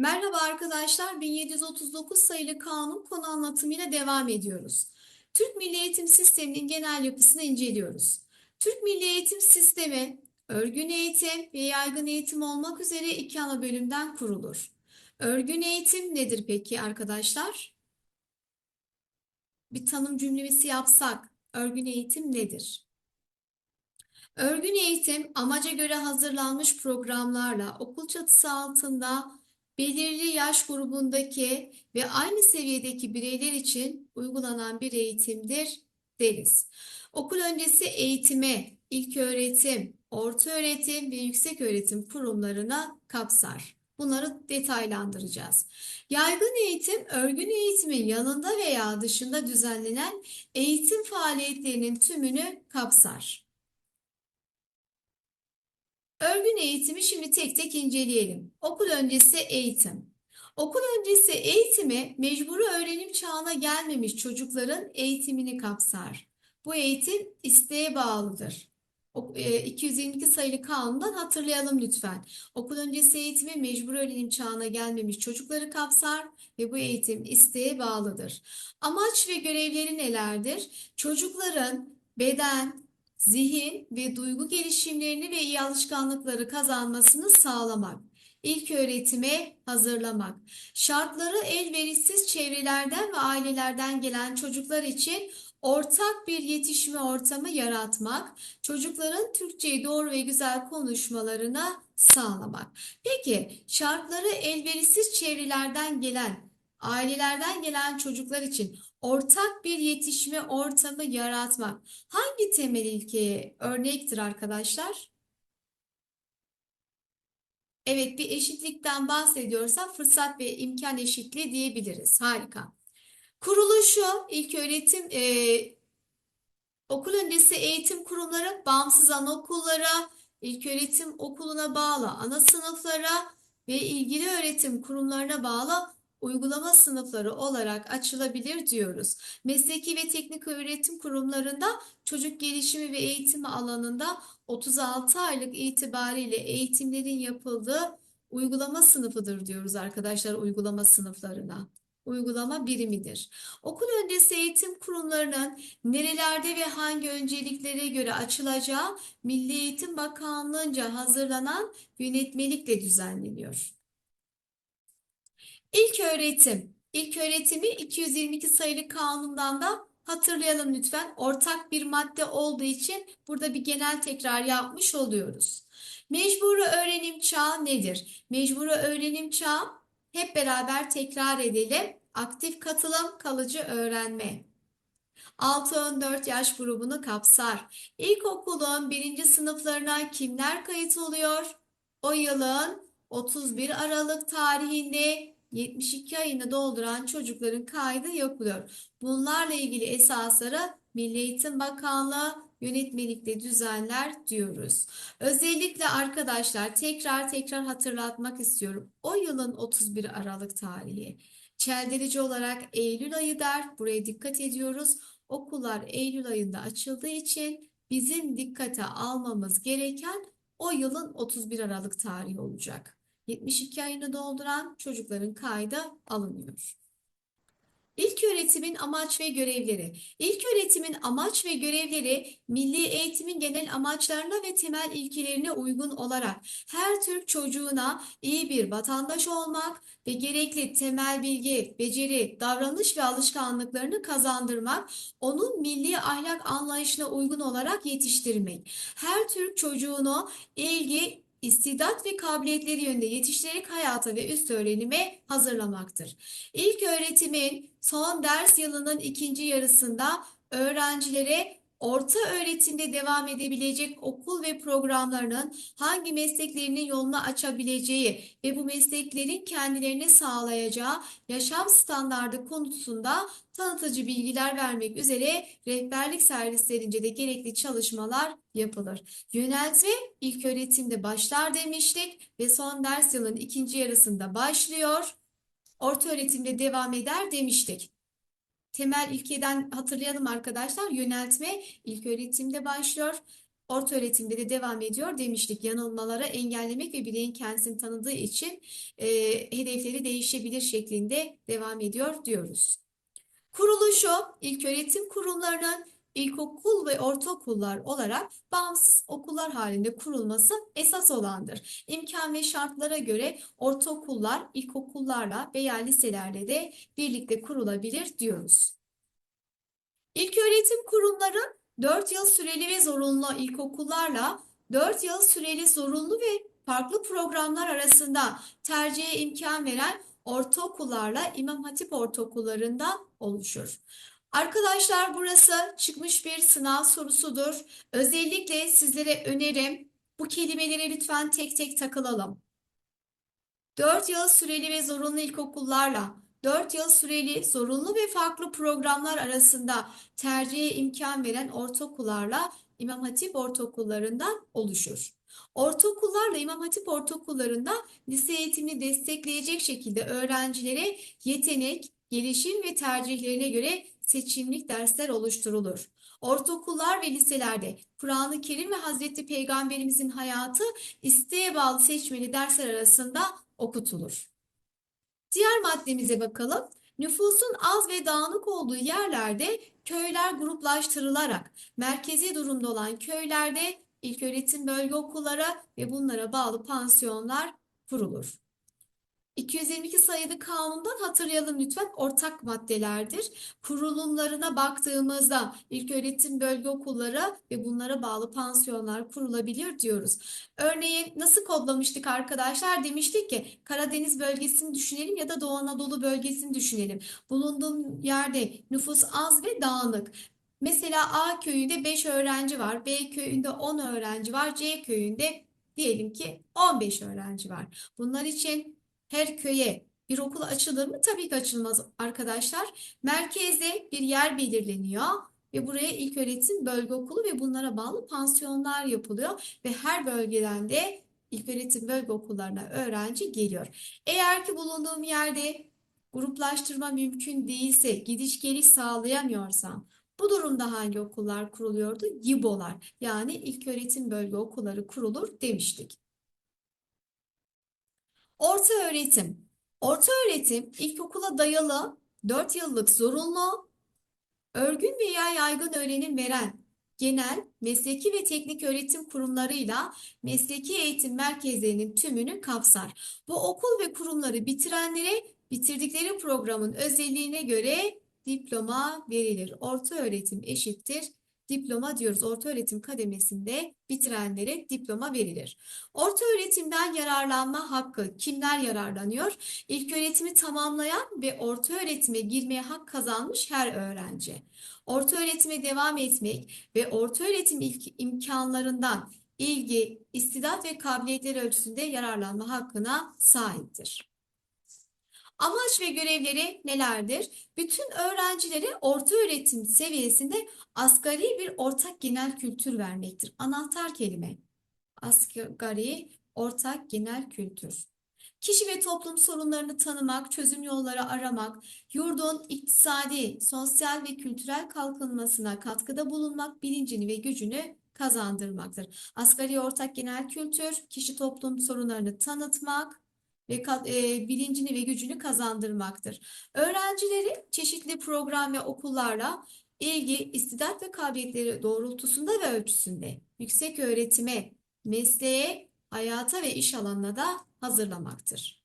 Merhaba arkadaşlar, 1739 sayılı kanun konu anlatımıyla devam ediyoruz. Türk Milli Eğitim Sistemi'nin genel yapısını inceliyoruz. Türk Milli Eğitim Sistemi, örgün eğitim ve yaygın eğitim olmak üzere iki ana bölümden kurulur. Örgün eğitim nedir peki arkadaşlar? Bir tanım cümlesi yapsak, örgün eğitim nedir? Örgün eğitim amaca göre hazırlanmış programlarla okul çatısı altında belirli yaş grubundaki ve aynı seviyedeki bireyler için uygulanan bir eğitimdir deriz. Okul öncesi eğitime ilköğretim, ortaöğretim ve yükseköğretim kurumlarına kapsar. Bunları detaylandıracağız. Yaygın eğitim, örgün eğitimin yanında veya dışında düzenlenen eğitim faaliyetlerinin tümünü kapsar. Örgün eğitimi şimdi tek tek inceleyelim. Okul öncesi eğitim. Okul öncesi eğitimi mecburi öğrenim çağına gelmemiş çocukların eğitimini kapsar. Bu eğitim isteğe bağlıdır. O- e, 222 sayılı kanundan hatırlayalım lütfen. Okul öncesi eğitimi mecbur öğrenim çağına gelmemiş çocukları kapsar ve bu eğitim isteğe bağlıdır. Amaç ve görevleri nelerdir? Çocukların beden, zihin ve duygu gelişimlerini ve iyi alışkanlıkları kazanmasını sağlamak, ilk öğretime hazırlamak, şartları elverişsiz çevrelerden ve ailelerden gelen çocuklar için ortak bir yetişme ortamı yaratmak, çocukların Türkçeyi doğru ve güzel konuşmalarına sağlamak. Peki şartları elverişsiz çevrelerden gelen, ailelerden gelen çocuklar için ortak bir yetişme ortamı yaratmak hangi temel ilkeye örnektir arkadaşlar? Evet bir eşitlikten bahsediyorsak fırsat ve imkan eşitliği diyebiliriz. Harika. Kuruluşu ilköğretim e, okul öncesi eğitim kurumları bağımsız anaokullara, ilköğretim okuluna bağlı ana sınıflara ve ilgili öğretim kurumlarına bağlı uygulama sınıfları olarak açılabilir diyoruz. Mesleki ve teknik öğretim kurumlarında çocuk gelişimi ve eğitimi alanında 36 aylık itibariyle eğitimlerin yapıldığı uygulama sınıfıdır diyoruz arkadaşlar uygulama sınıflarına. Uygulama birimidir. Okul öncesi eğitim kurumlarının nerelerde ve hangi önceliklere göre açılacağı Milli Eğitim Bakanlığı'nca hazırlanan yönetmelikle düzenleniyor. İlk öğretim. İlk öğretimi 222 sayılı kanundan da hatırlayalım lütfen. Ortak bir madde olduğu için burada bir genel tekrar yapmış oluyoruz. Mecburi öğrenim çağı nedir? Mecburi öğrenim çağı hep beraber tekrar edelim. Aktif katılım, kalıcı öğrenme. 6-14 yaş grubunu kapsar. İlkokulun birinci sınıflarına kimler kayıt oluyor? O yılın 31 Aralık tarihinde 72 ayını dolduran çocukların kaydı yapılıyor. Bunlarla ilgili esasları Milli Eğitim Bakanlığı yönetmelikle düzenler diyoruz. Özellikle arkadaşlar tekrar tekrar hatırlatmak istiyorum. O yılın 31 Aralık tarihi. Çeldirici olarak Eylül ayı der. Buraya dikkat ediyoruz. Okullar Eylül ayında açıldığı için bizim dikkate almamız gereken o yılın 31 Aralık tarihi olacak. 72 ayını dolduran çocukların kaydı alınıyor. İlk öğretimin amaç ve görevleri. İlk öğretimin amaç ve görevleri milli eğitimin genel amaçlarına ve temel ilkelerine uygun olarak her Türk çocuğuna iyi bir vatandaş olmak ve gerekli temel bilgi, beceri, davranış ve alışkanlıklarını kazandırmak, onun milli ahlak anlayışına uygun olarak yetiştirmek. Her Türk çocuğunu ilgi, istidat ve kabiliyetleri yönünde yetiştirerek hayata ve üst öğrenime hazırlamaktır. İlk öğretimin son ders yılının ikinci yarısında öğrencilere orta öğretimde devam edebilecek okul ve programlarının hangi mesleklerinin yolunu açabileceği ve bu mesleklerin kendilerine sağlayacağı yaşam standardı konusunda tanıtıcı bilgiler vermek üzere rehberlik servislerince de gerekli çalışmalar yapılır. Yöneltme ilk öğretimde başlar demiştik ve son ders yılın ikinci yarısında başlıyor. Orta öğretimde devam eder demiştik. Temel ilkeden hatırlayalım arkadaşlar. Yöneltme ilk öğretimde başlıyor. orta öğretimde de devam ediyor demiştik. Yanılmalara engellemek ve bireyin kendisini tanıdığı için e, hedefleri değişebilir şeklinde devam ediyor diyoruz. Kuruluşu ilköğretim kurumlarının ilkokul ve ortaokullar olarak bağımsız okullar halinde kurulması esas olandır. İmkan ve şartlara göre ortaokullar ilkokullarla veya liselerde de birlikte kurulabilir diyoruz. İlköğretim kurumları 4 yıl süreli ve zorunlu ilkokullarla 4 yıl süreli zorunlu ve farklı programlar arasında tercihe imkan veren ortaokullarla İmam Hatip ortaokullarından oluşur. Arkadaşlar burası çıkmış bir sınav sorusudur. Özellikle sizlere önerim bu kelimeleri lütfen tek tek takılalım. 4 yıl süreli ve zorunlu ilkokullarla 4 yıl süreli zorunlu ve farklı programlar arasında tercihe imkan veren ortaokullarla İmam Hatip ortaokullarından oluşur. Ortaokullarla İmam Hatip ortaokullarında lise eğitimini destekleyecek şekilde öğrencilere yetenek, gelişim ve tercihlerine göre seçimlik dersler oluşturulur. Ortaokullar ve liselerde Kur'an-ı Kerim ve Hazreti Peygamberimizin hayatı isteğe bağlı seçmeli dersler arasında okutulur. Diğer maddemize bakalım. Nüfusun az ve dağınık olduğu yerlerde köyler gruplaştırılarak merkezi durumda olan köylerde ilköğretim bölge okulları ve bunlara bağlı pansiyonlar kurulur. 222 sayılı kanundan hatırlayalım lütfen ortak maddelerdir. Kurulumlarına baktığımızda ilköğretim bölge okulları ve bunlara bağlı pansiyonlar kurulabilir diyoruz. Örneğin nasıl kodlamıştık arkadaşlar? Demiştik ki Karadeniz bölgesini düşünelim ya da Doğu Anadolu bölgesini düşünelim. Bulunduğum yerde nüfus az ve dağınık. Mesela A köyünde 5 öğrenci var, B köyünde 10 öğrenci var, C köyünde diyelim ki 15 öğrenci var. Bunlar için her köye bir okul açılır mı? Tabii ki açılmaz arkadaşlar. Merkezde bir yer belirleniyor ve buraya ilköğretim bölge okulu ve bunlara bağlı pansiyonlar yapılıyor ve her bölgeden de ilköğretim bölge okullarına öğrenci geliyor. Eğer ki bulunduğum yerde gruplaştırma mümkün değilse, gidiş geliş sağlayamıyorsam bu durumda hangi okullar kuruluyordu? YİBO'lar yani ilköğretim bölge okulları kurulur demiştik. Orta öğretim. Orta öğretim ilkokula dayalı 4 yıllık zorunlu, örgün veya yaygın öğrenim veren genel, mesleki ve teknik öğretim kurumlarıyla mesleki eğitim merkezlerinin tümünü kapsar. Bu okul ve kurumları bitirenlere bitirdikleri programın özelliğine göre diploma verilir. Orta öğretim eşittir diploma diyoruz. Orta öğretim kademesinde bitirenlere diploma verilir. Orta öğretimden yararlanma hakkı kimler yararlanıyor? İlk öğretimi tamamlayan ve orta öğretime girmeye hak kazanmış her öğrenci. Orta öğretime devam etmek ve orta öğretim ilk imkanlarından ilgi, istidat ve kabiliyetler ölçüsünde yararlanma hakkına sahiptir. Amaç ve görevleri nelerdir? Bütün öğrencilere orta öğretim seviyesinde asgari bir ortak genel kültür vermektir. Anahtar kelime. Asgari ortak genel kültür. Kişi ve toplum sorunlarını tanımak, çözüm yolları aramak, yurdun iktisadi, sosyal ve kültürel kalkınmasına katkıda bulunmak bilincini ve gücünü kazandırmaktır. Asgari ortak genel kültür, kişi toplum sorunlarını tanıtmak, ve e, bilincini ve gücünü kazandırmaktır. Öğrencileri çeşitli program ve okullarla ilgi, istidat ve kabiliyetleri doğrultusunda ve ölçüsünde yüksek öğretime, mesleğe, hayata ve iş alanına da hazırlamaktır.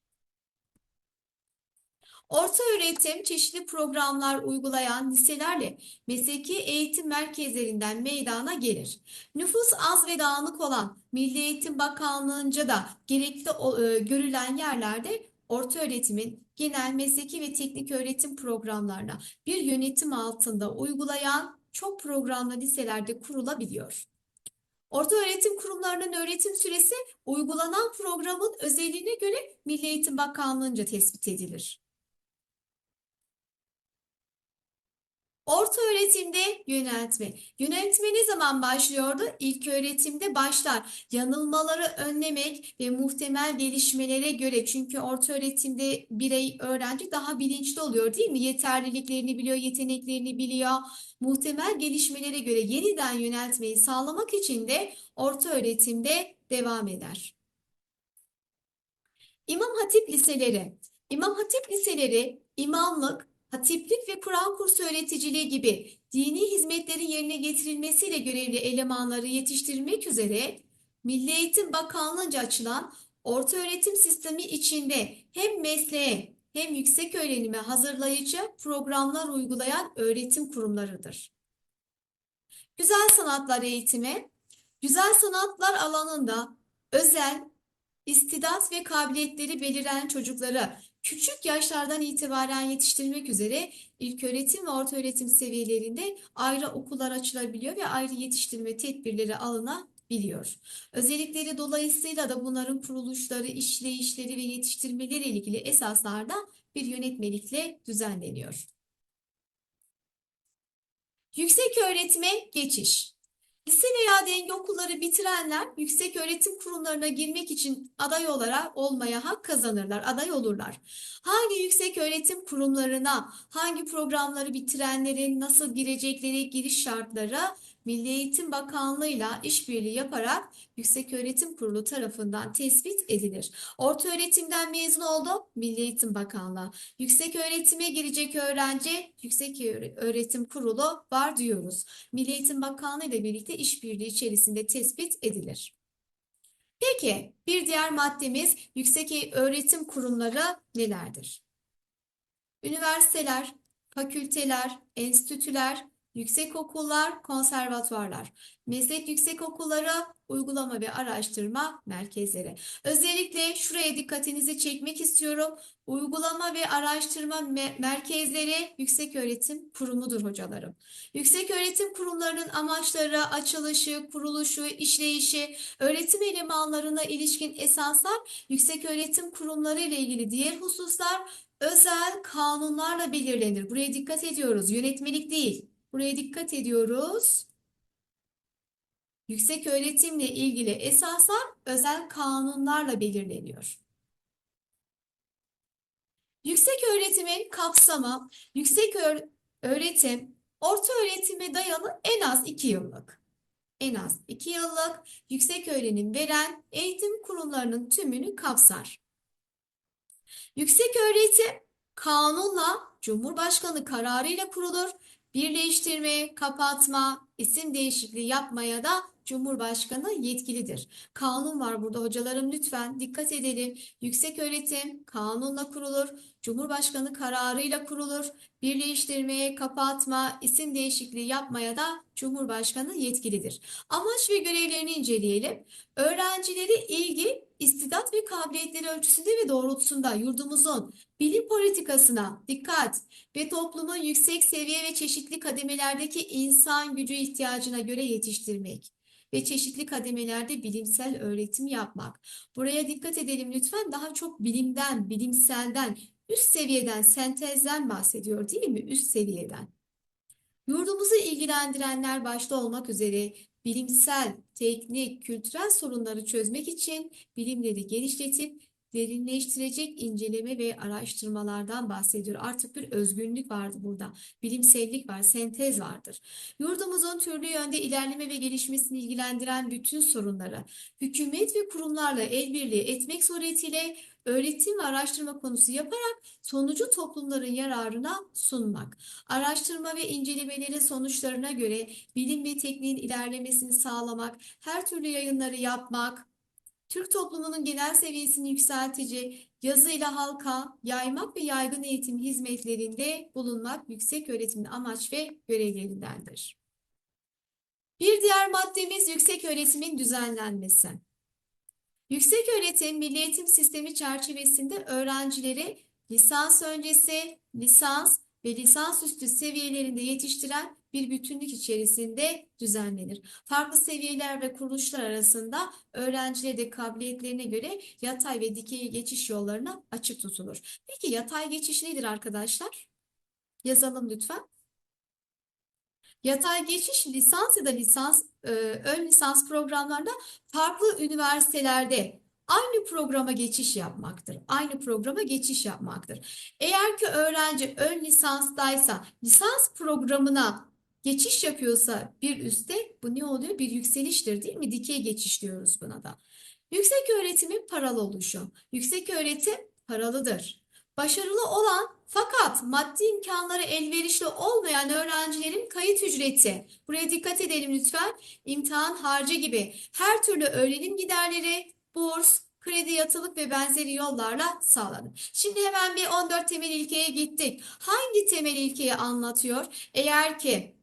Orta öğretim çeşitli programlar uygulayan liselerle mesleki eğitim merkezlerinden meydana gelir. Nüfus az ve dağınık olan Milli Eğitim Bakanlığı'nca da gerekli e, görülen yerlerde orta öğretimin genel mesleki ve teknik öğretim programlarına bir yönetim altında uygulayan çok programlı liselerde kurulabiliyor. Orta öğretim kurumlarının öğretim süresi uygulanan programın özelliğine göre Milli Eğitim Bakanlığı'nca tespit edilir. Orta öğretimde yöneltme. Yöneltme ne zaman başlıyordu? İlk öğretimde başlar. Yanılmaları önlemek ve muhtemel gelişmelere göre çünkü orta öğretimde birey, öğrenci daha bilinçli oluyor değil mi? Yeterliliklerini biliyor, yeteneklerini biliyor. Muhtemel gelişmelere göre yeniden yöneltmeyi sağlamak için de orta öğretimde devam eder. İmam Hatip liseleri. İmam Hatip liseleri imamlık, hatiplik ve Kur'an kursu öğreticiliği gibi dini hizmetlerin yerine getirilmesiyle görevli elemanları yetiştirmek üzere Milli Eğitim Bakanlığı'nca açılan orta öğretim sistemi içinde hem mesleğe hem yüksek öğrenime hazırlayıcı programlar uygulayan öğretim kurumlarıdır. Güzel sanatlar eğitimi, güzel sanatlar alanında özel, istidat ve kabiliyetleri beliren çocukları küçük yaşlardan itibaren yetiştirmek üzere ilköğretim ve ortaöğretim seviyelerinde ayrı okullar açılabiliyor ve ayrı yetiştirme tedbirleri alınabiliyor. Özellikleri dolayısıyla da bunların kuruluşları, işleyişleri ve yetiştirmeleri ilgili esaslarda bir yönetmelikle düzenleniyor. Yüksek öğretime geçiş. Lise veya denge okulları bitirenler yüksek öğretim kurumlarına girmek için aday olarak olmaya hak kazanırlar, aday olurlar. Hangi yüksek öğretim kurumlarına, hangi programları bitirenlerin nasıl girecekleri, giriş şartları Milli Eğitim Bakanlığı'yla işbirliği yaparak Yükseköğretim Kurulu tarafından tespit edilir. Orta öğretimden mezun oldu, Milli Eğitim Bakanlığı. Yüksek girecek öğrenci, Yüksek Öğretim Kurulu var diyoruz. Milli Eğitim Bakanlığı ile birlikte işbirliği içerisinde tespit edilir. Peki bir diğer maddemiz yüksek öğretim kurumları nelerdir? Üniversiteler, fakülteler, enstitüler, yüksekokullar, konservatuvarlar, meslek yüksekokulları, uygulama ve araştırma merkezleri. Özellikle şuraya dikkatinizi çekmek istiyorum. Uygulama ve araştırma me merkezleri yükseköğretim kurumudur hocalarım. Yükseköğretim kurumlarının amaçları, açılışı, kuruluşu, işleyişi, öğretim elemanlarına ilişkin esaslar, yükseköğretim kurumları ile ilgili diğer hususlar özel kanunlarla belirlenir. Buraya dikkat ediyoruz. Yönetmelik değil. Buraya dikkat ediyoruz. Yüksek öğretimle ilgili esaslar özel kanunlarla belirleniyor. Yüksek öğretimin kapsamı, yüksek öğretim, orta öğretime dayalı en az 2 yıllık. En az 2 yıllık yüksek öğrenim veren eğitim kurumlarının tümünü kapsar. Yüksek öğretim kanunla Cumhurbaşkanı kararıyla kurulur Birleştirme, kapatma, isim değişikliği yapmaya da Cumhurbaşkanı yetkilidir. Kanun var burada hocalarım lütfen dikkat edelim. Yüksek öğretim kanunla kurulur. Cumhurbaşkanı kararıyla kurulur. Birleştirmeye, kapatma, isim değişikliği yapmaya da Cumhurbaşkanı yetkilidir. Amaç ve görevlerini inceleyelim. Öğrencileri ilgi, istidat ve kabiliyetleri ölçüsünde ve doğrultusunda yurdumuzun bilim politikasına dikkat ve toplumun yüksek seviye ve çeşitli kademelerdeki insan gücü ihtiyacına göre yetiştirmek ve çeşitli kademelerde bilimsel öğretim yapmak. Buraya dikkat edelim lütfen. Daha çok bilimden, bilimselden, üst seviyeden, sentezden bahsediyor değil mi? Üst seviyeden. Yurdumuzu ilgilendirenler başta olmak üzere bilimsel, teknik, kültürel sorunları çözmek için bilimleri geliştirip derinleştirecek inceleme ve araştırmalardan bahsediyor. Artık bir özgünlük vardı burada. Bilimsellik var, sentez vardır. Yurdumuzun türlü yönde ilerleme ve gelişmesini ilgilendiren bütün sorunları hükümet ve kurumlarla el birliği etmek suretiyle öğretim ve araştırma konusu yaparak sonucu toplumların yararına sunmak. Araştırma ve incelemelerin sonuçlarına göre bilim ve tekniğin ilerlemesini sağlamak, her türlü yayınları yapmak, Türk toplumunun genel seviyesini yükseltici, yazıyla halka yaymak ve yaygın eğitim hizmetlerinde bulunmak yüksek öğretimin amaç ve görevlerindendir. Bir diğer maddemiz yüksek öğretimin düzenlenmesi. Yüksek öğretim milli eğitim sistemi çerçevesinde öğrencileri lisans öncesi, lisans ve lisansüstü seviyelerinde yetiştiren bir bütünlük içerisinde düzenlenir. Farklı seviyeler ve kuruluşlar arasında öğrencileri de kabiliyetlerine göre yatay ve dikey geçiş yollarına açık tutulur. Peki yatay geçiş nedir arkadaşlar? Yazalım lütfen. Yatay geçiş lisans ya da lisans e, ön lisans programlarında farklı üniversitelerde aynı programa geçiş yapmaktır. Aynı programa geçiş yapmaktır. Eğer ki öğrenci ön lisanstaysa lisans programına geçiş yapıyorsa bir üste bu ne oluyor? Bir yükseliştir değil mi? Dikey geçiş diyoruz buna da. Yüksek öğretimin paralı oluşu. Yüksek öğretim paralıdır. Başarılı olan fakat maddi imkanları elverişli olmayan öğrencilerin kayıt ücreti. Buraya dikkat edelim lütfen. İmtihan harcı gibi her türlü öğrenim giderleri, burs, kredi yatılık ve benzeri yollarla sağlanır. Şimdi hemen bir 14 temel ilkeye gittik. Hangi temel ilkeyi anlatıyor? Eğer ki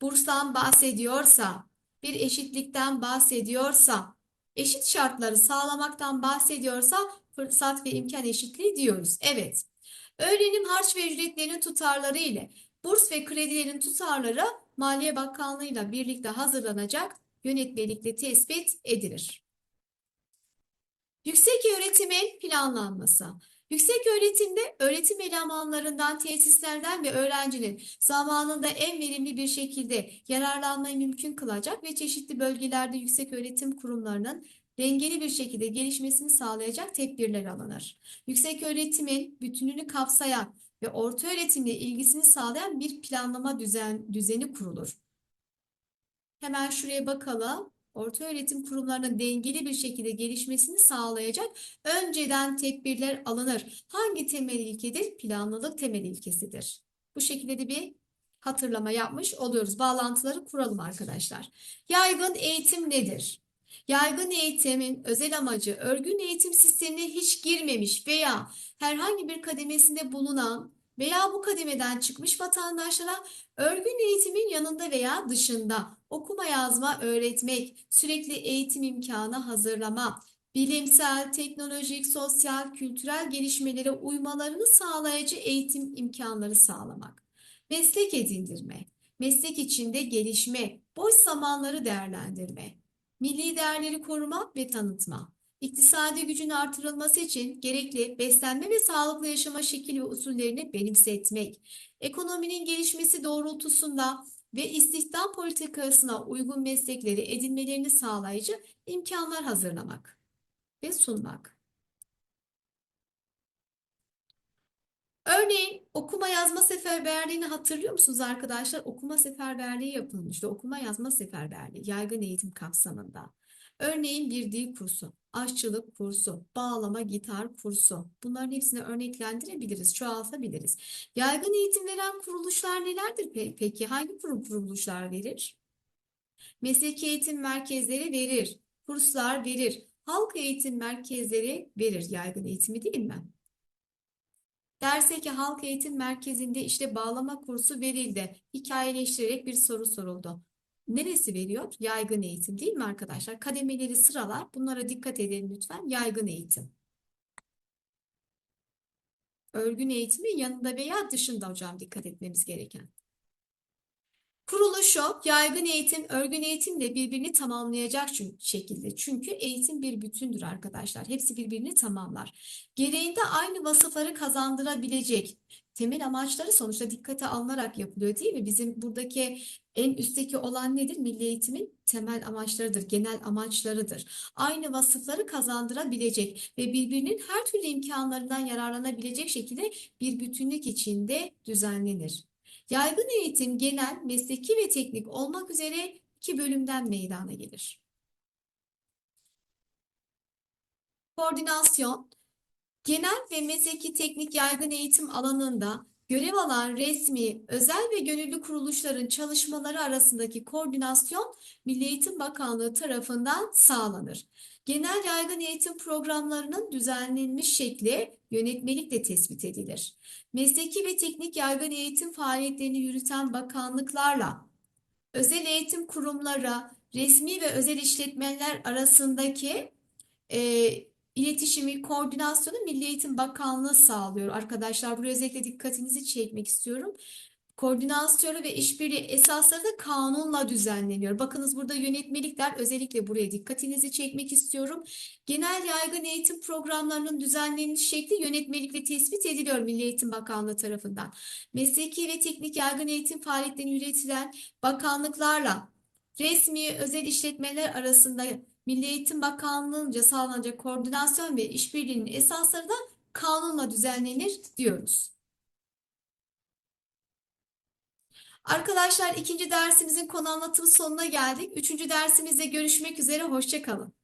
burstan bahsediyorsa, bir eşitlikten bahsediyorsa, eşit şartları sağlamaktan bahsediyorsa fırsat ve imkan eşitliği diyoruz. Evet. Öğrenim harç ve ücretlerinin tutarları ile burs ve kredilerin tutarları Maliye Bakanlığı ile birlikte hazırlanacak yönetmelikle tespit edilir. Yüksek öğretimin planlanması. Yüksek öğretimde öğretim elemanlarından, tesislerden ve öğrencinin zamanında en verimli bir şekilde yararlanmayı mümkün kılacak ve çeşitli bölgelerde yüksek öğretim kurumlarının dengeli bir şekilde gelişmesini sağlayacak tedbirler alınır. Yüksek öğretimin bütününü kapsayan ve orta öğretimle ilgisini sağlayan bir planlama düzen, düzeni kurulur. Hemen şuraya bakalım. Orta öğretim kurumlarının dengeli bir şekilde gelişmesini sağlayacak önceden tedbirler alınır. Hangi temel ilkedir? Planlılık temel ilkesidir. Bu şekilde de bir hatırlama yapmış oluyoruz. Bağlantıları kuralım arkadaşlar. Yaygın eğitim nedir? Yaygın eğitimin özel amacı örgün eğitim sistemine hiç girmemiş veya herhangi bir kademesinde bulunan veya bu kademeden çıkmış vatandaşlara örgün eğitimin yanında veya dışında okuma yazma öğretmek, sürekli eğitim imkanı hazırlama, bilimsel, teknolojik, sosyal, kültürel gelişmelere uymalarını sağlayıcı eğitim imkanları sağlamak, meslek edindirme, meslek içinde gelişme, boş zamanları değerlendirme, milli değerleri koruma ve tanıtma. İktisadi gücün artırılması için gerekli beslenme ve sağlıklı yaşama şekil ve usullerini benimsetmek, ekonominin gelişmesi doğrultusunda ve istihdam politikasına uygun meslekleri edinmelerini sağlayıcı imkanlar hazırlamak ve sunmak. Örneğin okuma yazma seferberliğini hatırlıyor musunuz arkadaşlar? Okuma seferberliği yapılmıştı. Okuma yazma seferberliği yaygın eğitim kapsamında. Örneğin bir dil kursu, aşçılık kursu, bağlama gitar kursu. Bunların hepsini örneklendirebiliriz, çoğaltabiliriz. Yaygın eğitim veren kuruluşlar nelerdir pe- peki? Hangi kurum kuruluşlar verir? Mesleki eğitim merkezleri verir, kurslar verir, halk eğitim merkezleri verir yaygın eğitimi değil mi? Derse ki halk eğitim merkezinde işte bağlama kursu verildi. Hikayeleştirerek bir soru soruldu. Neresi veriyor? Yaygın eğitim değil mi arkadaşlar? Kademeleri sıralar. Bunlara dikkat edelim lütfen. Yaygın eğitim. Örgün eğitimin yanında veya dışında hocam dikkat etmemiz gereken. Kuruluşu yaygın eğitim, örgün eğitimle birbirini tamamlayacak şekilde. Çünkü eğitim bir bütündür arkadaşlar. Hepsi birbirini tamamlar. Gereğinde aynı vasıfları kazandırabilecek temel amaçları sonuçta dikkate alınarak yapılıyor değil mi? Bizim buradaki en üstteki olan nedir? Milli eğitimin temel amaçlarıdır, genel amaçlarıdır. Aynı vasıfları kazandırabilecek ve birbirinin her türlü imkanlarından yararlanabilecek şekilde bir bütünlük içinde düzenlenir. Yaygın eğitim genel, mesleki ve teknik olmak üzere iki bölümden meydana gelir. Koordinasyon, genel ve mesleki teknik yaygın eğitim alanında görev alan resmi, özel ve gönüllü kuruluşların çalışmaları arasındaki koordinasyon Milli Eğitim Bakanlığı tarafından sağlanır. Genel yaygın eğitim programlarının düzenlenmiş şekli yönetmelikle tespit edilir. Mesleki ve teknik yaygın eğitim faaliyetlerini yürüten bakanlıklarla özel eğitim kurumları, resmi ve özel işletmeler arasındaki e, iletişimi, koordinasyonu Milli Eğitim Bakanlığı sağlıyor. Arkadaşlar buraya özellikle dikkatinizi çekmek istiyorum. Koordinasyonu ve işbirliği esasları da kanunla düzenleniyor. Bakınız burada yönetmelikler özellikle buraya dikkatinizi çekmek istiyorum. Genel yaygın eğitim programlarının düzenleniş şekli yönetmelikle tespit ediliyor Milli Eğitim Bakanlığı tarafından. Mesleki ve teknik yaygın eğitim faaliyetlerinin yürütülen bakanlıklarla resmi özel işletmeler arasında Milli Eğitim Bakanlığı'nca sağlanacak koordinasyon ve işbirliğinin esasları da kanunla düzenlenir diyoruz. Arkadaşlar ikinci dersimizin konu anlatımı sonuna geldik. Üçüncü dersimizde görüşmek üzere. Hoşça kalın.